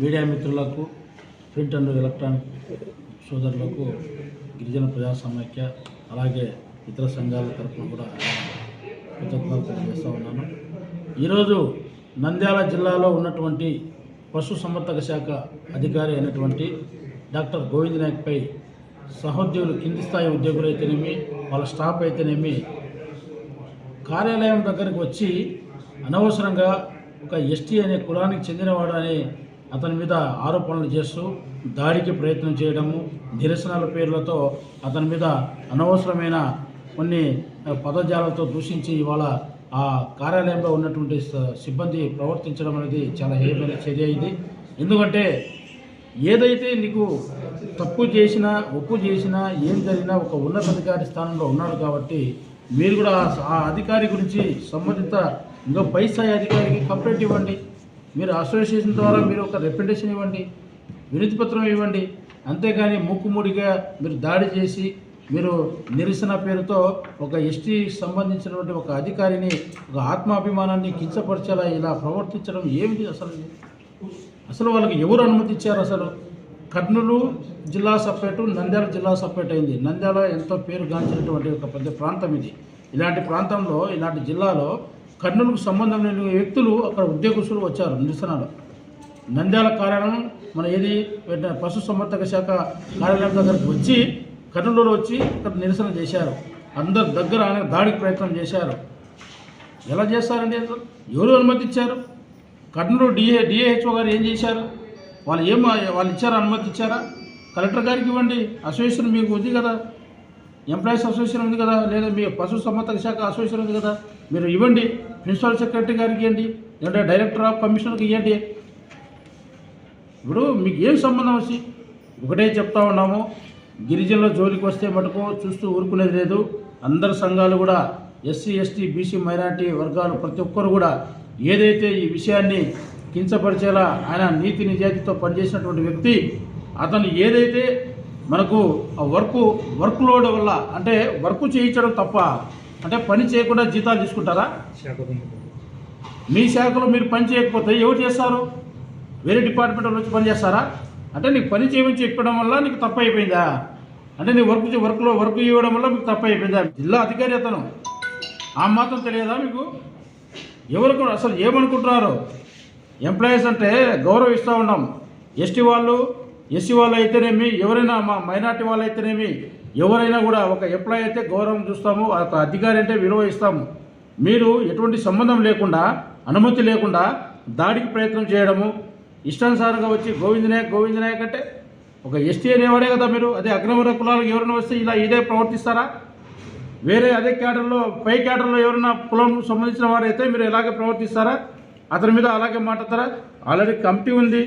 Media మిత్రులకు print and electronic సోదరులకు గిరిజన ప్రజా సమైక్య అలాగే ఇతర సంఘాల తరఫున కూడా కృతజ్ఞతలు తెలియజేస్తూ ఉన్నాను. ఈరోజు నంద్యాల జిల్లాలో ఉన్నటువంటి పశు సంవర్ధక శాఖ అధికారి అయినటువంటి డాక్టర్ గోవింద్ నాయక్పై సహోద్యోగులు కింది స్థాయి ఉద్యోగులు అయితేనేమి వాళ్ళ స్టాఫ్ అయితేనేమి కార్యాలయం దగ్గరికి వచ్చి అనవసరంగా ఒక ఎస్టీ అనే కులానికి చెందినవాడు అనే అతని మీద ఆరోపణలు చేస్తూ దాడికి ప్రయత్నం చేయడము నిరసనల పేర్లతో అతని మీద అనవసరమైన కొన్ని పదజాలతో దూషించి ఇవాళ ఆ కార్యాలయంలో ఉన్నటువంటి సిబ్బంది ప్రవర్తించడం అనేది చాలా హేయమైన చర్య ఇది. ఎందుకంటే ఏదైతే నీకు తప్పు చేసినా ఒప్పు చేసినా ఏం జరిగినా ఒక ఉన్నతాధికారి స్థానంలో ఉన్నాడు కాబట్టి మీరు కూడా ఆ అధికారి గురించి సంబంధిత ఇంకా పై స్థాయి అధికారికి కంప్లైంట్ ఇవ్వండి. మీరు అసోసియేషన్ ద్వారా మీరు ఒక రిప్రజెంటేషన్ ఇవ్వండి వినతి పత్రం ఇవ్వండి. అంతేగాని ముక్కుముడిగా మీరు దాడి చేసి మీరు నిరసన పేరుతో ఒక ఎస్టీ సంబంధించినటువంటి ఒక అధికారిని ఒక ఆత్మాభిమానాన్ని కించపరిచేలా ఇలా ప్రవర్తించడం ఏమిటి అసలు? అసలు వాళ్ళకి ఎవరు అనుమతి ఇచ్చారు అసలు? కర్నూలు జిల్లా సపరేటు నంద్యాల జిల్లా సపరేట్ అయింది. నంద్యాల ఎంతో పేరుగాంచినటువంటి ఒక పెద్ద ప్రాంతం ఇది. ఇలాంటి ప్రాంతంలో ఇలాంటి జిల్లాలో కర్నూలుకు సంబంధం లేని వ్యక్తులు అక్కడ ఉద్యోగస్తులు వచ్చారు నిరసనలు. నంద్యాల కార్యాలయం మన ఏది పశు సంవర్ధక శాఖ కార్యాలయం దగ్గరకు వచ్చి కర్నూలులో వచ్చి ఇక్కడ నిరసన చేశారు. అందరు దగ్గర ఆయన దాడికి ప్రయత్నం చేశారు. ఎలా చేస్తారండి ఎవరు అనుమతి ఇచ్చారు కర్నూలు డిఏ డిఏహెచ్ఓ గారు ఏం చేశారు? వాళ్ళు ఏం వాళ్ళు ఇచ్చారా అనుమతి ఇచ్చారా కలెక్టర్ గారికి ఇవ్వండి అసోసియేషన్ మీకు ఉంది కదా. ఎంప్లాయీస్ అసోసియేషన్ ఉంది కదా లేదా మీ పశు సంవర్ధక శాఖ అసోసియేషన్ ఉంది కదా మీరు ఇవ్వండి. ప్రిన్సిపల్ సెక్రటరీ గారికి ఇవ్వండి లేదంటే డైరెక్టర్ ఆఫ్ కమిషనర్కి ఇవ్వండి. ఇప్పుడు మీకు ఏం సంబంధం వచ్చి? ఒకటే చెప్తా ఉన్నాము గిరిజనుల జోలికి వస్తే మటుకు చూస్తూ ఊరుకునేది లేదు. అందరు సంఘాలు కూడా ఎస్సీ ఎస్టీ బీసీ మైనార్టీ వర్గాలు ప్రతి ఒక్కరు కూడా ఏదైతే ఈ విషయాన్ని కించపరిచేలా ఆయన నీతి నిజాయితీతో పనిచేసినటువంటి వ్యక్తి అతను ఏదైతే మనకు ఆ వర్క్ వర్క్ లోడ్ వల్ల అంటే వర్క్ చేయించడం తప్ప అంటే పని చేయకుండా జీతాలు తీసుకుంటారా? మీ శాఖలో మీరు పని చేయకపోతే ఎవరు చేస్తారు? వేరే డిపార్ట్మెంట్ వాళ్ళు వచ్చి పని చేస్తారా? అంటే నీకు పని చేయమని చెప్పడం వల్ల నీకు తప్పు అయిపోయిందా? అంటే నీ వర్క్ వర్క్లో వర్క్ ఇవ్వడం వల్ల మీకు తప్పు అయిపోయిందా? జిల్లా అధికారి అతను. ఆ మాత్రం తెలియదా మీకు? ఎవరు అసలు ఏమనుకుంటున్నారు? ఎంప్లాయీస్ అంటే గౌరవిస్తూ ఉన్నాం. ఎస్టీ వాళ్ళు ఎస్సీ వాళ్ళు అయితేనేమి ఎవరైనా మా మైనార్టీ వాళ్ళు అయితేనేమి ఎవరైనా కూడా ఒక ఎంప్లాయీ అయితే గౌరవం చూస్తాము ఒక అధికారి అంటే విలువ ఇస్తాము. మీరు ఎటువంటి సంబంధం లేకుండా అనుమతి లేకుండా దాడికి ప్రయత్నం చేయడము ఇష్టానుసారంగా వచ్చి గోవింద నాయక్ గోవింద నాయక్ అంటే ఒక ఎస్టీ అనేవాడే కదా మీరు అదే అగ్రవర్ణ కులాలకు ఎవరైనా వస్తే ఇలా ఇదే ప్రవర్తిస్తారా? వేరే అదే క్యాడర్లో పై క్యాడర్లో ఎవరైనా కులం సంబంధించిన వారైతే మీరు ఎలాగే ప్రవర్తిస్తారా? అతని మీద అలాగే మాట్లాడతారా? ఆల్రెడీ కమిటీ ఉంది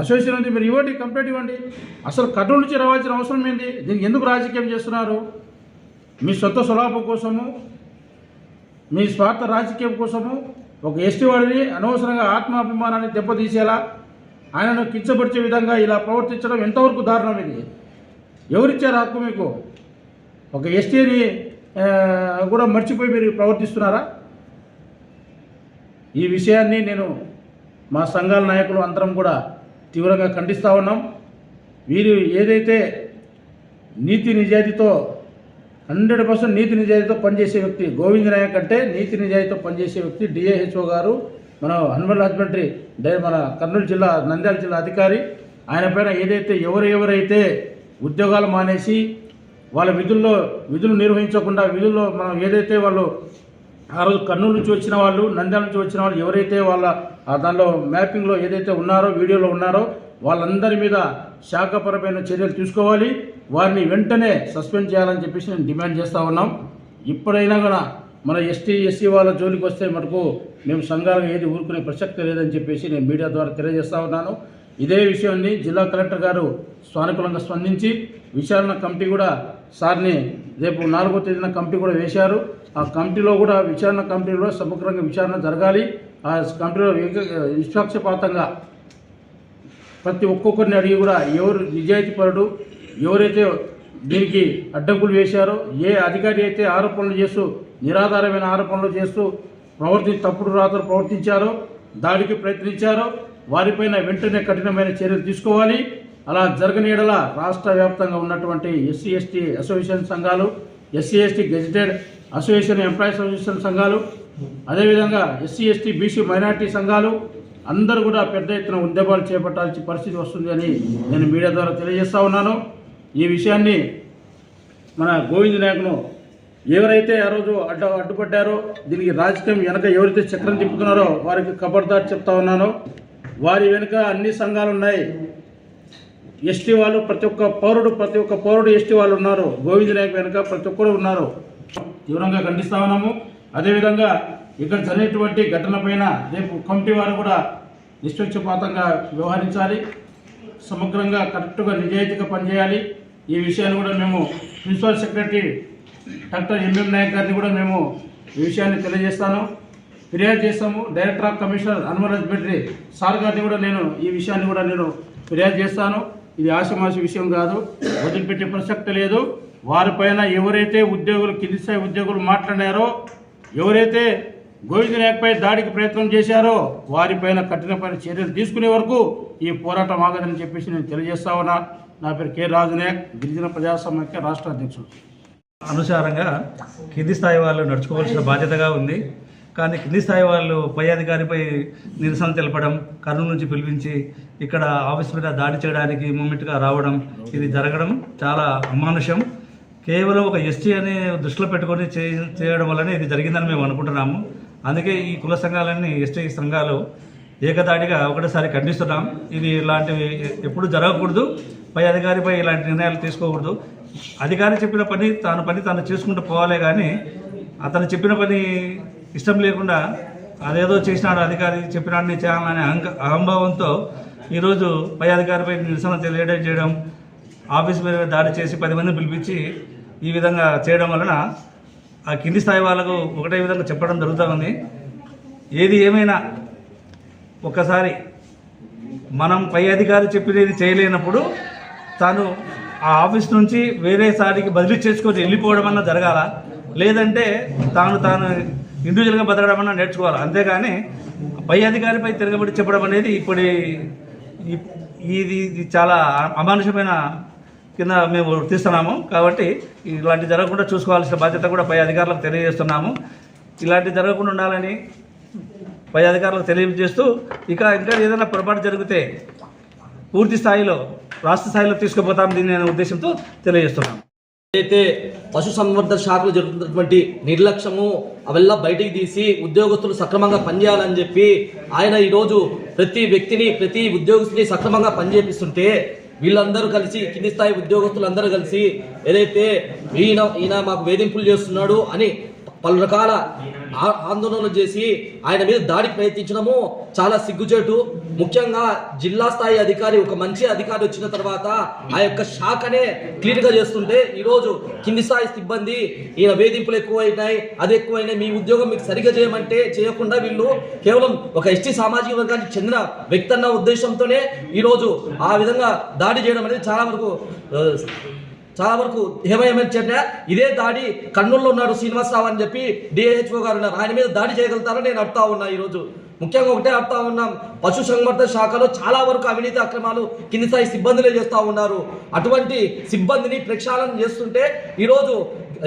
అసోసియేషన్ ఉంది మీరు ఇవ్వండి కంప్లైంట్ ఇవ్వండి. అసలు కర్నూలు నుంచి రావాల్సిన అవసరం ఏంది? దీనికి ఎందుకు రాజకీయం చేస్తున్నారు? మీ సొంత స్వలాభం కోసము మీ స్వార్థ రాజకీయం కోసము ఒక ఎస్టీ వాడిని అనవసరంగా ఆత్మాభిమానాన్ని దెబ్బతీసేలా ఆయనను కించపరిచే విధంగా ఇలా ప్రవర్తించడం ఎంతవరకు దారుణం ఇది? ఎవరిచ్చారు హక్కు మీకు? ఒక ఎస్టీని కూడా మర్చిపోయి మీరు ప్రవర్తిస్తున్నారా? ఈ విషయాన్ని నేను మా సంఘాల నాయకులు అందరం కూడా తీవ్రంగా ఖండిస్తూ ఉన్నాం. వీరు ఏదైతే నీతి నిజాయితీతో హండ్రెడ్ పర్సెంట్ నీతి నిజాయితీతో పనిచేసే వ్యక్తి గోవింద నాయక్ అంటే నీతి నిజాయితీతో పనిచేసే వ్యక్తి డిఏహెచ్ఓ గారు మన అనిమల్ హస్బెండరీ డై మన కర్నూలు జిల్లా నంద్యాల జిల్లా అధికారి. ఆయన పైన ఏదైతే ఎవరెవరైతే ఉద్యోగాలు మానేసి వాళ్ళ విధుల్లో విధులు నిర్వహించకుండా విధుల్లో మనం ఏదైతే వాళ్ళు ఆ రోజు కర్నూలు నుంచి వచ్చిన వాళ్ళు నంద్యాల నుంచి వచ్చిన వాళ్ళు ఎవరైతే వాళ్ళ దానిలో మ్యాపింగ్లో ఏదైతే ఉన్నారో వీడియోలో ఉన్నారో వాళ్ళందరి మీద శాఖపరమైన చర్యలు తీసుకోవాలి. వారిని వెంటనే సస్పెండ్ చేయాలని చెప్పేసి నేను డిమాండ్ చేస్తూ ఉన్నాం. ఇప్పుడైనా కూడా మన ఎస్టీ ఎస్సీ వాళ్ళ జోలికి వస్తే మటుకు మేము సంఘాలు ఏది ఊరుకునే ప్రసక్తి లేదని చెప్పేసి నేను మీడియా ద్వారా తెలియజేస్తా ఉన్నాను. ఇదే విషయాన్ని జిల్లా కలెక్టర్ గారు సానుకూలంగా స్పందించి విచారణ కమిటీ కూడా సార్ని రేపు నాలుగో తేదీన కమిటీ కూడా వేశారు. ఆ కమిటీలో కూడా విచారణ కమిటీలో సమగ్రంగా విచారణ జరగాలి. ఆ నిష్పక్షపాతంగా ప్రతి ఒక్కొక్కరిని అడిగి కూడా ఎవరు నిజాయితీపరుడు ఎవరైతే దీనికి అడ్డంకులు వేశారో ఏ అధికారి అయితే ఆరోపణలు చేస్తూ నిరాధారమైన ఆరోపణలు చేస్తూ ప్రవర్తి తప్పుడు రాతలు ప్రవర్తించారో దాడికి ప్రయత్నించారో వారిపైన వెంటనే కఠినమైన చర్యలు తీసుకోవాలి. అలా జరగని రాష్ట్ర వ్యాప్తంగా ఉన్నటువంటి ఎస్సీ ఎస్టీ అసోసియేషన్ సంఘాలు SC ST gazetted association employees association సంఘాలు అదేవిధంగా ఎస్సీ ఎస్టీ బీసీ మైనార్టీ సంఘాలు అందరూ కూడా పెద్ద ఎత్తున ఉద్యమాలు చేపట్టాల్సిన పరిస్థితి వస్తుంది అని నేను మీడియా ద్వారా తెలియజేస్తా ఉన్నాను. ఈ విషయాన్ని మన గోవింద్ నాయకును ఎవరైతే ఆ రోజు అడ్డ అడ్డుపడ్డారో దీనికి రాజకీయం వెనక ఎవరైతే చక్రం తిప్పుతున్నారో వారికి ఖబర్దార్ చెప్తా ఉన్నాను. వారి వెనుక అన్ని సంఘాలు ఉన్నాయి. ఎస్టీ వాళ్ళు ప్రతి ఒక్క పౌరుడు ప్రతి ఒక్క పౌరుడు ఎస్టీ వాళ్ళు ఉన్నారు. గోవింద్ నాయక్ వెనుక ప్రతి ఒక్కరు ఉన్నారు. తీవ్రంగా ఖండిస్తా ఉన్నాము. అదేవిధంగా ఇక్కడ జరిగినటువంటి ఘటనపైన రేపు కమిటీ వారు కూడా నిష్పక్షపాతంగా వ్యవహరించాలి సమగ్రంగా కరెక్ట్గా నిజాయితీగా పనిచేయాలి. ఈ విషయాన్ని కూడా మేము principal secretary doctor M M Nayak గారిని కూడా మేము ఈ విషయాన్ని తెలియజేస్తాను. ఫిర్యాదు చేస్తాము. Director of commissioner Hanumaraj Bedri sir గారిని కూడా నేను ఈ విషయాన్ని కూడా నేను ఫిర్యాదు చేస్తాను. ఇది ఆశమాసి విషయం కాదు. వదిలిపెట్టే ప్రసక్తి లేదు. వారిపైన ఎవరైతే ఉద్యోగులు కింది స్థాయి ఉద్యోగులు మాట్లాడారో ఎవరైతే గోవింద నాయక్పై దాడికి ప్రయత్నం చేశారో వారిపైన కఠినమైన చర్యలు తీసుకునే వరకు ఈ పోరాటం ఆగదని చెప్పేసి నేను తెలియజేస్తా ఉన్నా. నా పేరు కె రాజు నాయక్ గిరిజన ప్రజా రాష్ట్ర అధ్యక్షుడు. అనుసారంగా కింది స్థాయి వాళ్ళు నడుచుకోవాల్సిన బాధ్యతగా ఉంది. కానీ కింది స్థాయి వాళ్ళు పై అధికారిపై నిరసన తెలపడం కర్నూలు నుంచి పిలిపించి ఇక్కడ ఆఫీస్ మీద దాడి చేయడానికి మూమెంట్గా రావడం ఇది జరగడం చాలా అమానుషం. కేవలం ఒక ఎస్టీ అని దృష్టిలో పెట్టుకొని చేయడం వల్లనే ఇది జరిగిందని మేము అనుకుంటున్నాము. అందుకే ఈ కుల సంఘాలన్నీ ఎస్టీ సంఘాలు ఏకదాటిగా ఒకటేసారి ఖండిస్తున్నాం. ఇది ఇలాంటివి ఎప్పుడు జరగకూడదు. పై అధికారిపై ఇలాంటి నిర్ణయాలు తీసుకోకూడదు. అధికారి చెప్పిన పని తాను పని తాను చేసుకుంటూ పోవాలే కానీ అతను చెప్పిన పని ఇష్టం లేకుండా అదేదో చేసినాడు అధికారి చెప్పినాడని చేయాలనే అహంక అహంభావంతో ఈరోజు పై అధికారిపై నిరసన తెలియడం చేయడం ఆఫీస్ మీద దాడి చేసి పది మందిని పిలిపించి ఈ విధంగా చేయడం వలన ఆ కింది స్థాయి వాళ్ళకు ఒకటే విధంగా చెప్పడం జరుగుతూ ఉంది. ఏది ఏమైనా ఒక్కసారి మనం పై అధికారి చెప్పినది చేయలేనప్పుడు తాను ఆ ఆఫీస్ నుంచి వేరే సారికి బదిలీ చేసుకొని వెళ్ళిపోవడం అన్న జరగాల? లేదంటే తాను తాను ఇండివిజువల్గా బతకడం అన్న నేర్చుకోవాలి? అంతేగాని పై అధికారిపై తిరగబడి చెప్పడం అనేది ఇప్పుడు ఇది ఇది చాలా అమానుషమైన కింద మేము తీస్తున్నాము. కాబట్టి ఇలాంటి జరగకుండా చూసుకోవాల్సిన బాధ్యత కూడా పై అధికారులకు తెలియజేస్తున్నాము. ఇలాంటి జరగకుండా ఉండాలని పై అధికారులకు తెలియజేస్తూ ఇక ఇంకా ఏదైనా పొరపాటు జరిగితే పూర్తి స్థాయిలో రాష్ట్ర స్థాయిలో తీసుకుపోతాం దీని అనే ఉద్దేశంతో తెలియజేస్తున్నాము. ఏదైతే పశు సంవర్ధన శాఖలో జరుగుతున్నటువంటి నిర్లక్ష్యము అవెల్లా బయటికి తీసి ఉద్యోగస్తులు సక్రమంగా పనిచేయాలని చెప్పి ఆయన ఈరోజు ప్రతి వ్యక్తిని ప్రతి ఉద్యోగస్తుని సక్రమంగా పనిచేపిస్తుంటే వీళ్ళందరూ కలిసి కింది స్థాయి ఉద్యోగస్తులందరూ కలిసి ఏదైతే ఈయన ఈయన మాకు వేధింపులు చేస్తున్నాడు అని పలు రకాల ఆందోళనలు చేసి ఆయన మీద దాడికి ప్రయత్నించడము చాలా సిగ్గుచేటు. ముఖ్యంగా జిల్లా స్థాయి అధికారి ఒక మంచి అధికారి వచ్చిన తర్వాత ఆ యొక్క శాఖనే క్లీన్గా చేస్తుంటే ఈరోజు కింది స్థాయి సిబ్బంది ఈయన వేధింపులు ఎక్కువైనాయి అది ఎక్కువైనాయి. మీ ఉద్యోగం మీకు సరిగ్గా చేయమంటే చేయకుండా వీళ్ళు కేవలం ఒక ఎస్టీ సామాజిక వర్గానికి చెందిన వ్యక్తి అన్న ఉద్దేశంతోనే ఈరోజు ఆ విధంగా దాడి చేయడం అనేది చాలా వరకు చాలా వరకు ఏమేమని చెప్పినా ఇదే దాడి కర్నూలులో ఉన్నాడు శ్రీనివాసరావు అని చెప్పి డిహెచ్ఓ గారు ఉన్నారు. ఆయన మీద దాడి చేయగలుగుతారని నేను అడుగుతా ఉన్నా ఈరోజు. ముఖ్యంగా ఒకటే అడుగుతా ఉన్నాం పశు సంవర్ధన శాఖలో చాలా వరకు అవినీతి అక్రమాలు కింది స్థాయి సిబ్బందులే చేస్తూ ఉన్నారు. అటువంటి సిబ్బందిని ప్రక్షాళన చేస్తుంటే ఈరోజు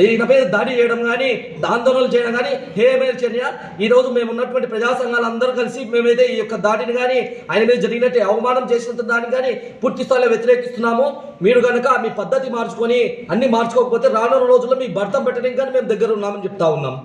ఈయన మీద దాడి చేయడం కానీ ఆందోళనలు చేయడం కానీ హేమైన చర్య ఈరోజు మేము ఉన్నటువంటి ప్రజా సంఘాలందరూ కలిసి మేమైతే ఈ యొక్క దాడిని కానీ ఆయన మీద జరిగినట్టు అవమానం చేసినంత దాన్ని కానీ పూర్తి స్థాయిలో వ్యతిరేకిస్తున్నాము. మీరు కనుక మీ పద్ధతి మార్చుకొని అన్ని మార్చుకోకపోతే రానున్న రోజుల్లో మీ భర్త పెట్టడానికి కానీ మేము దగ్గర ఉన్నామని చెప్తా ఉన్నాం.